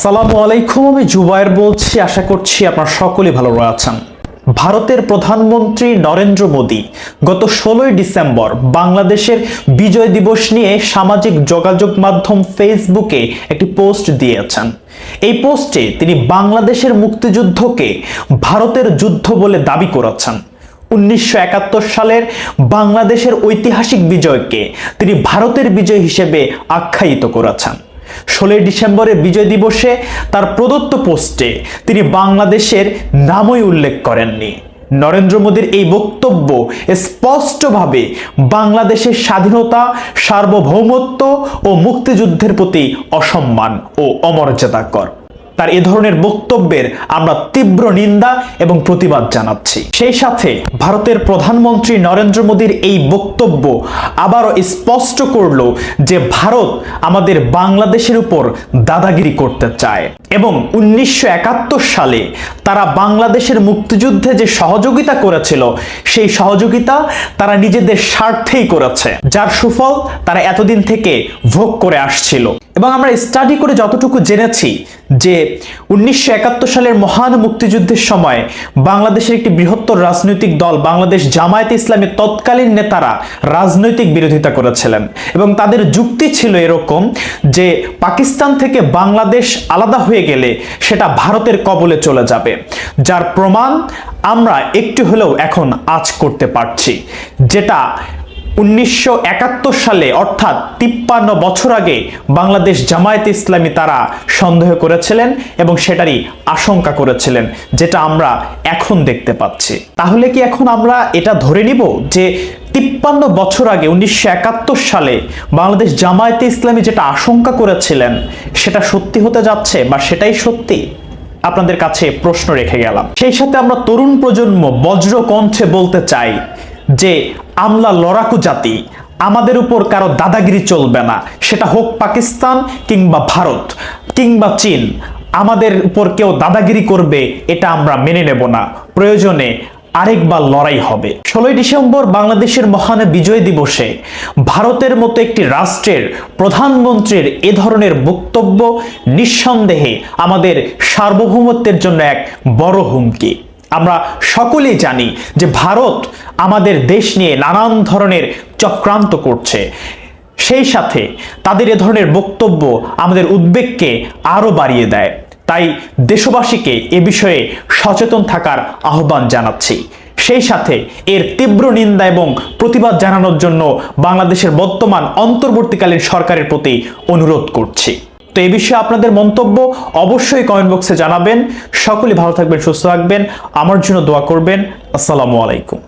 আসসালামু আলাইকুম, আমি জুবায়ের বলছি। আশা করছি আপনারা সকলেই ভালো আছেন। ভারতের প্রধানমন্ত্রী নরেন্দ্র মোদী গত ষোলোই ডিসেম্বর বাংলাদেশের বিজয় দিবস নিয়ে সামাজিক যোগাযোগ মাধ্যম ফেসবুকে একটি পোস্ট দিয়েছেন। এই পোস্টে তিনি বাংলাদেশের মুক্তিযুদ্ধকে ভারতের যুদ্ধ বলে দাবি করেছেন। উনিশশো একাত্তর সালের বাংলাদেশের ঐতিহাসিক বিজয়কে তিনি ভারতের বিজয় হিসেবে আখ্যায়িত করেছেন। ষোলোই ডিসেম্বরে বিজয় দিবসে তার প্রদত্ত পোস্টে তিনি বাংলাদেশের নামই উল্লেখ করেননি। নরেন্দ্র মোদীর এই বক্তব্য স্পষ্টভাবে বাংলাদেশের স্বাধীনতা, সার্বভৌমত্ব ও মুক্তিযুদ্ধের প্রতি অসম্মান ও অমর্যাদাকর। তার এ ধরনের বক্তব্যের আমরা তীব্র নিন্দা এবং প্রতিবাদ জানাচ্ছি। সেই সাথে ভারতের প্রধানমন্ত্রী নরেন্দ্র মোদীর এই বক্তব্য আবারও স্পষ্ট করল যে ভারত আমাদের বাংলাদেশের উপর দাদাগিরি করতে চায় এবং উনিশশো একাত্তর সালে তারা বাংলাদেশের মুক্তিযুদ্ধে যে সহযোগিতা করেছিল, সেই সহযোগিতা তারা নিজেদের স্বার্থেই করেছে। যার সুফল তারা এতদিন থেকে ভোগ করে আসছিল। এবং আমরা স্টাডি করে যতটুকু জেনেছি যে উনিশশো একাত্তর সালের মহান মুক্তিযুদ্ধের সময় বাংলাদেশের একটি বৃহত্তর রাজনৈতিক দল বাংলাদেশ জামায়াতে ইসলামের তৎকালীন নেতারা রাজনৈতিক বিরোধিতা করেছিলেন এবং তাদের যুক্তি ছিল এরকম যে পাকিস্তান থেকে বাংলাদেশ আলাদা হয়ে গেলে সেটা ভারতের কবলে চলে যাবে, যার প্রমাণ আমরা একটু হলেও এখন আজ করতে পারছি, যেটা উনিশশো একাত্তর সালে, অর্থাৎ তিপ্পান্ন বছর আগে, বাংলাদেশ জামায়াত ইসলামী তারা সন্দেহ করেছিলেন এবং সেটারই আশঙ্কা করেছিলেন, যেটা আমরা এখন দেখতে পাচ্ছি। তাহলে কি এখন আমরা এটা ধরে নিব যে তিপ্পান্ন বছর আগে, উনিশশো একাত্তর সালে, বাংলাদেশ জামায়াতে ইসলামী যেটা আশঙ্কা করেছিলেন, সেটা সত্যি হতে যাচ্ছে বা সেটাই সত্যি? আপনাদের কাছে প্রশ্ন রেখে গেলাম। সেই সাথে আমরা তরুণ প্রজন্ম বজ্র কণ্ঠে বলতে চাই যে আমলা লড়াকু জাতি আমাদের উপর কারও দাদাগিরি চলবে না। সেটা হোক পাকিস্তান কিংবা ভারত কিংবা চীন, আমাদের উপর কেউ দাদাগিরি করবে এটা আমরা মেনে নেব না। প্রয়োজনে আরেকবার লড়াই হবে। ষোলোই ডিসেম্বর বাংলাদেশের মহান বিজয় দিবসে ভারতের মতো একটি রাষ্ট্রের প্রধানমন্ত্রীর এ ধরনের বক্তব্য নিঃসন্দেহে আমাদের সার্বভৌমত্বের জন্য এক বড় হুমকি। আমরা সকলেই জানি যে ভারত আমাদের দেশ নিয়ে নানান ধরনের চক্রান্ত করছে। সেই সাথে তাদের এ ধরনের বক্তব্য আমাদের উদ্বেগকে আরও বাড়িয়ে দেয়। তাই দেশবাসীকে এ বিষয়ে সচেতন থাকার আহ্বান জানাচ্ছি। সেই সাথে এর তীব্র নিন্দা এবং প্রতিবাদ জানানোর জন্য বাংলাদেশের বর্তমান অন্তর্বর্তীকালীন সরকারের প্রতি অনুরোধ করছি। তো এ বিষয়ে আপনাদের মন্তব্য অবশ্যই কমেন্ট বক্সে জানাবেন। সকলে ভালো থাকবেন, সুস্থ থাকবেন। আমার জন্য দোয়া করবেন। আসসালামু আলাইকুম।